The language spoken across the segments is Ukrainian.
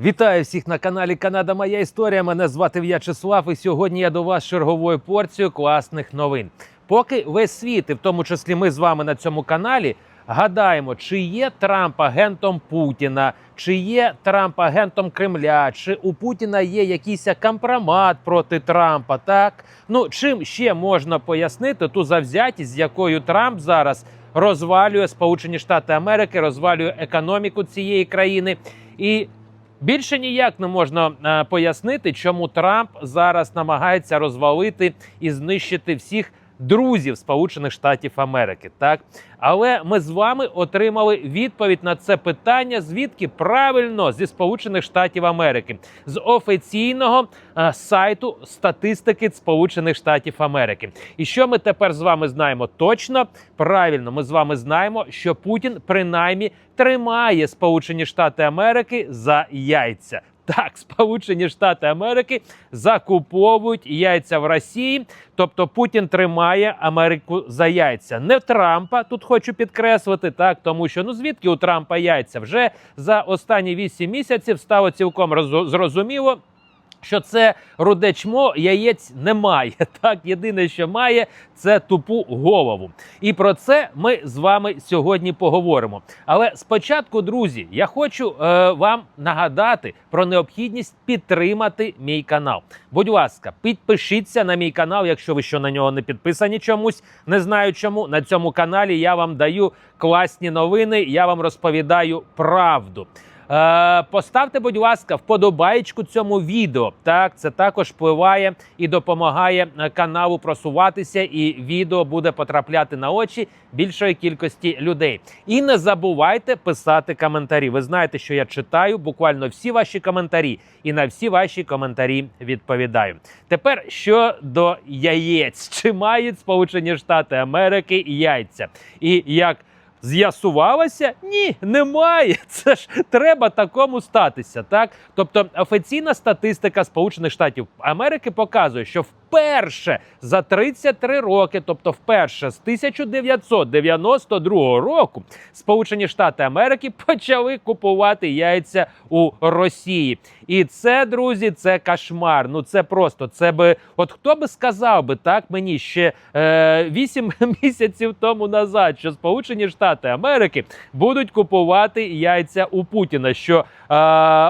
Вітаю всіх на каналі Канада Моя Історія. Мене звати В'ячеслав, і сьогодні я до вас черговою порцією класних новин. Поки весь світ, і в тому числі ми з вами на цьому каналі, гадаємо, чи є Трамп агентом Путіна, чи є Трамп агентом Кремля, чи у Путіна є якийсь компромат проти Трампа. Так ну чим ще можна пояснити ту завзятість, з якою Трамп зараз розвалює Сполучені Штати Америки, розвалює економіку цієї країни і. Більше ніяк не можна е, пояснити, чому Трамп зараз намагається розвалити і знищити всіх друзів Сполучених Штатів Америки. Так, але ми з вами отримали відповідь на це питання, звідки правильно зі Сполучених Штатів Америки, з офіційного е, сайту статистики Сполучених Штатів Америки. І що ми тепер з вами знаємо точно? Правильно, ми з вами знаємо, що Путін принаймні тримає Сполучені Штати Америки за яйця. Так, Сполучені Штати Америки закуповують яйця в Росії. Тобто Путін тримає Америку за яйця. Не Трампа тут хочу підкреслити, так тому що ну звідки у Трампа яйця вже за останні 8 місяців стало цілком зрозуміло. Що це руде чмо, яєць немає. Так, єдине, що має, це тупу голову. І про це ми з вами сьогодні поговоримо. Але спочатку, друзі, я хочу е, вам нагадати про необхідність підтримати мій канал. Будь ласка, підпишіться на мій канал, якщо ви що на нього не підписані чомусь. Не знаю чому. На цьому каналі я вам даю класні новини, я вам розповідаю правду. Е, Поставте, будь ласка, вподобаєчку цьому відео. Так, це також впливає і допомагає е, каналу просуватися, і відео буде потрапляти на очі більшої кількості людей. І не забувайте писати коментарі. Ви знаєте, що я читаю буквально всі ваші коментарі, і на всі ваші коментарі відповідаю. Тепер щодо яєць, чи мають Сполучені Штати Америки яйця, і як З'ясувалося? Ні, немає. Це ж треба такому статися. Так, тобто офіційна статистика Сполучених Штатів Америки показує, що вперше за 33 роки, тобто вперше з 1992 року, Сполучені Штати Америки почали купувати яйця у Росії. І це, друзі, це кошмар. Ну це просто це би, от хто би сказав би так мені ще е, 8 місяців тому назад, що Сполучені Штати Америки будуть купувати яйця у Путіна. Що е,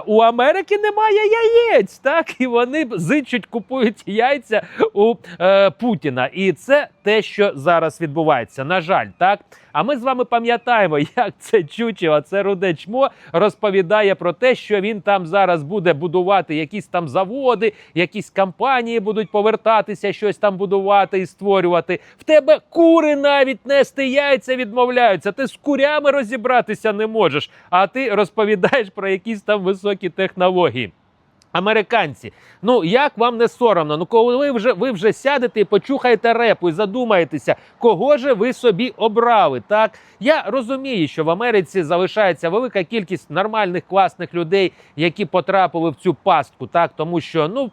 у Америки немає яєць, так і вони зичуть, купують яйця у е, Путіна. І це те, що зараз відбувається. На жаль, так. А ми з вами пам'ятаємо, як це чучело, це руде чмо розповідає про те, що він там зараз буде будувати якісь там заводи, якісь компанії будуть повертатися, щось там будувати і створювати. В тебе кури навіть нести яйця відмовляються. Ти з курями розібратися не можеш, а ти розповідаєш про якісь там високі технології. Американці, ну як вам не соромно? Ну коли вже ви вже сядете і почухаєте репу і задумаєтеся, кого же ви собі обрали? Так я розумію, що в Америці залишається велика кількість нормальних класних людей, які потрапили в цю пастку, так тому що ну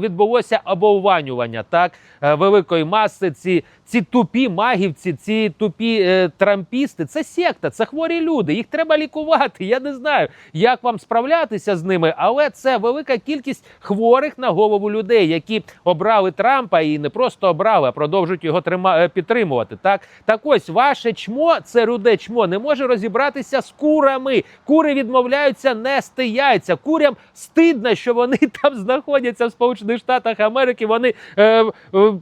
відбулося обовванювання так е, великої маси. Ці ці тупі магівці, ці тупі е, трампісти, це секта, це хворі люди. Їх треба лікувати. Я не знаю, як вам справлятися з ними, але це велика кількість хворих на голову людей, які обрали Трампа і не просто обрали, а продовжують його трима, е, підтримувати. Так, так ось ваше чмо, це руде чмо, не може розібратися з курами. Кури відмовляються нести яйця. Курям стидно, що вони там знаходяться в Сполучених Штатах Америки. Вони, е, е,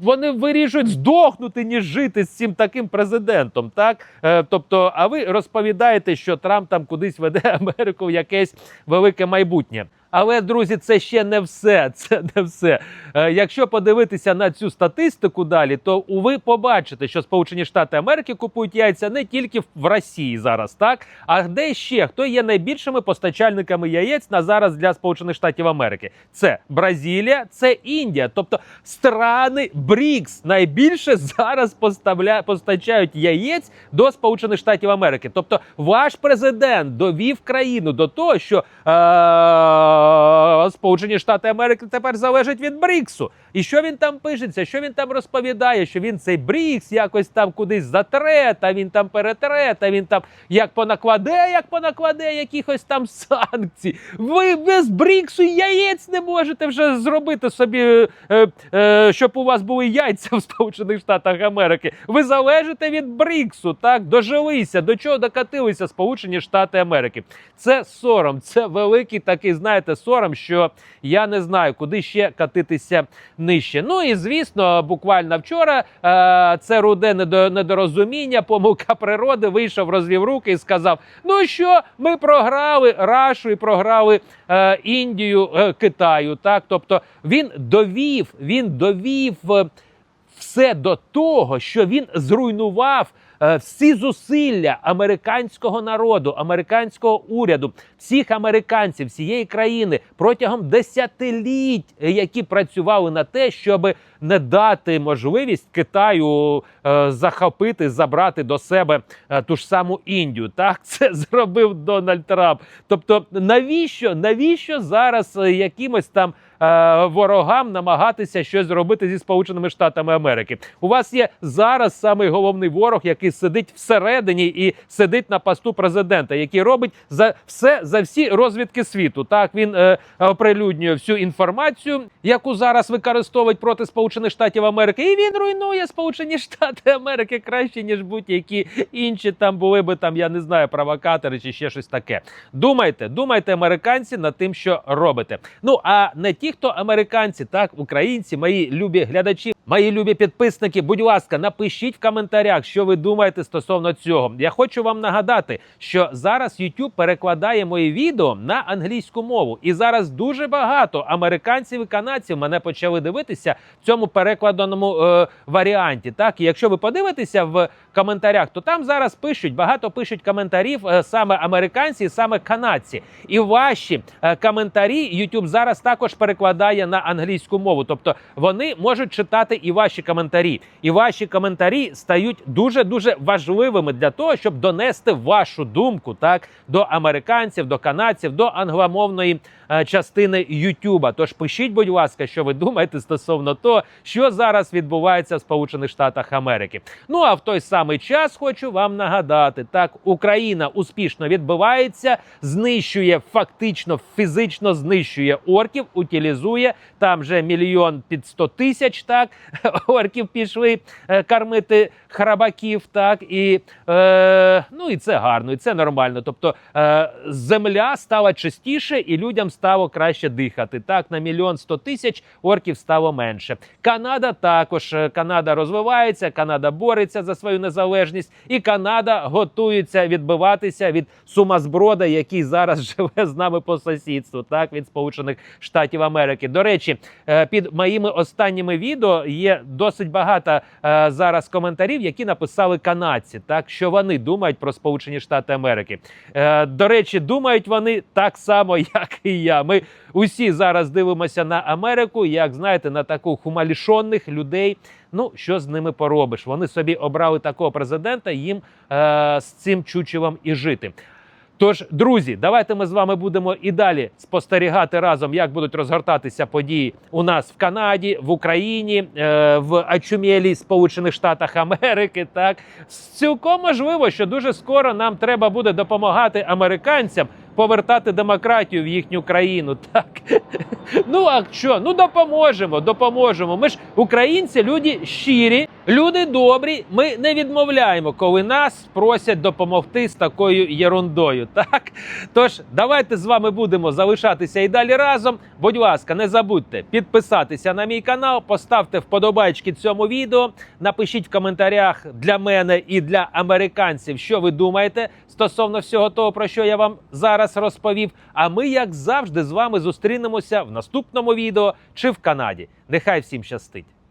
вони вирішують здохнути, ніж жити з цим таким президентом. Так, е, тобто, а ви розповідаєте, що Трамп там кудись веде Америку в якесь велике майбутнє. Але друзі, це ще не все. Це не все. Е, якщо подивитися на цю статистику далі, то ви побачите, що Сполучені Штати Америки купують яйця не тільки в Росії зараз, так а де ще хто є найбільшими постачальниками яєць на зараз для Сполучених Штатів Америки? Це Бразилія, це Індія, тобто страни БРІКС найбільше зараз поставля... постачають яєць до Сполучених Штатів Америки. Тобто, ваш президент довів країну до того, що е- Сполучені Штати Америки тепер залежать від Бріксу. І що він там пишеться? Що він там розповідає? Що він цей Брікс якось там кудись затре, та він там перетре, та він там як понакладе, як понакладе якихось там санкцій. Ви без Бріксу яєць не можете вже зробити собі, е, е, щоб у вас були яйця в Сполучених Штатах Америки. Ви залежите від Бріксу, так дожилися. До чого докатилися Сполучені Штати Америки? Це сором, це великий такий, знаєте, сором, що я не знаю, куди ще катитися нижче. Ну і звісно, буквально вчора е, це руде недо- недорозуміння, помилка природи вийшов, розвів руки і сказав: Ну що, ми програли Рашу і програли е, Індію, е, Китаю. Так, тобто він довів, він довів. е, все до того, що він зруйнував всі зусилля американського народу, американського уряду, всіх американців, всієї країни протягом десятиліть, е, які працювали на те, щоб не дати можливість Китаю е, захопити, забрати до себе е, ту ж саму Індію. Так це зробив Дональд Трамп. Тобто, навіщо, навіщо зараз е, якимось там ворогам намагатися щось зробити зі Сполученими Штатами Америки? У вас є зараз самий головний ворог, який сидить всередині і сидить на посту президента, який робить за все за всі розвідки світу. Так він е, оприлюднює всю інформацію, яку зараз використовують проти Сполучених Штатів Америки, і він руйнує Сполучені Штати Америки краще ніж будь-які інші там були би там, я не знаю, провокатори чи ще щось таке. Думайте, думайте, американці, над тим, що робите. Ну а не ті, хто американці, так українці, мої любі глядачі, мої любі підписники. Будь ласка, напишіть в коментарях, що ви думаєте стосовно цього. Я хочу вам нагадати, що зараз YouTube перекладає мої відео на англійську мову, і зараз дуже багато американців і канадців мене почали дивитися в цьому перекладеному е, варіанті. Так, і якщо ви подивитеся в коментарях, то там зараз пишуть багато пишуть коментарів е, саме американці, саме канадці. І ваші е, коментарі YouTube зараз також перекладає на англійську мову. Тобто вони можуть читати і ваші коментарі. І ваші коментарі стають дуже дуже важливими для того, щоб донести вашу думку так до американців, до канадців, до англомовної частини Ютуба. Тож пишіть, будь ласка, що ви думаєте стосовно того, що зараз відбувається в Сполучених Штатах Америки. Ну а в той самий час хочу вам нагадати: так Україна успішно відбивається, знищує фактично фізично знищує орків, утилізує там вже мільйон під сто тисяч. Так орків пішли е, кормити храбаків. Так і е, ну і це гарно, і це нормально. Тобто е, земля стала чистіше, і людям стало краще дихати. Так, на мільйон сто тисяч орків стало менше. Канада також е, Канада розвивається, Канада бореться за свою незалежність, і Канада готується відбиватися від сумасброда, який зараз живе з нами по сусідству. Так від Сполучених Штатів Америки. До речі, е, під моїми останніми відео є досить багато е, зараз коментарів, які написали канадці, так що вони думають про Сполучені Штати Америки. До речі, думають вони так само, як і я. Ми усі зараз дивимося на Америку, як знаєте, на таку хумалішонних людей. Ну, що з ними поробиш? Вони собі обрали такого президента, їм е, з цим чучелом і жити. Тож, друзі, давайте ми з вами будемо і далі спостерігати разом, як будуть розгортатися події у нас в Канаді, в Україні, е, в Ачумєлі, Сполучених Штатах Америки. Так цілком можливо, що дуже скоро нам треба буде допомагати американцям повертати демократію в їхню країну. Так ну а що? Ну допоможемо, допоможемо. Ми ж українці, люди щирі, люди добрі. Ми не відмовляємо, коли нас просять допомогти з такою ерундою. Так тож давайте з вами будемо залишатися і далі разом. Будь ласка, не забудьте підписатися на мій канал, поставте вподобайки цьому відео. Напишіть в коментарях для мене і для американців, що ви думаєте стосовно всього того, про що я вам зараз розповів. А ми, як завжди, з вами зустрінемося в наступному відео чи в Канаді. Нехай всім щастить!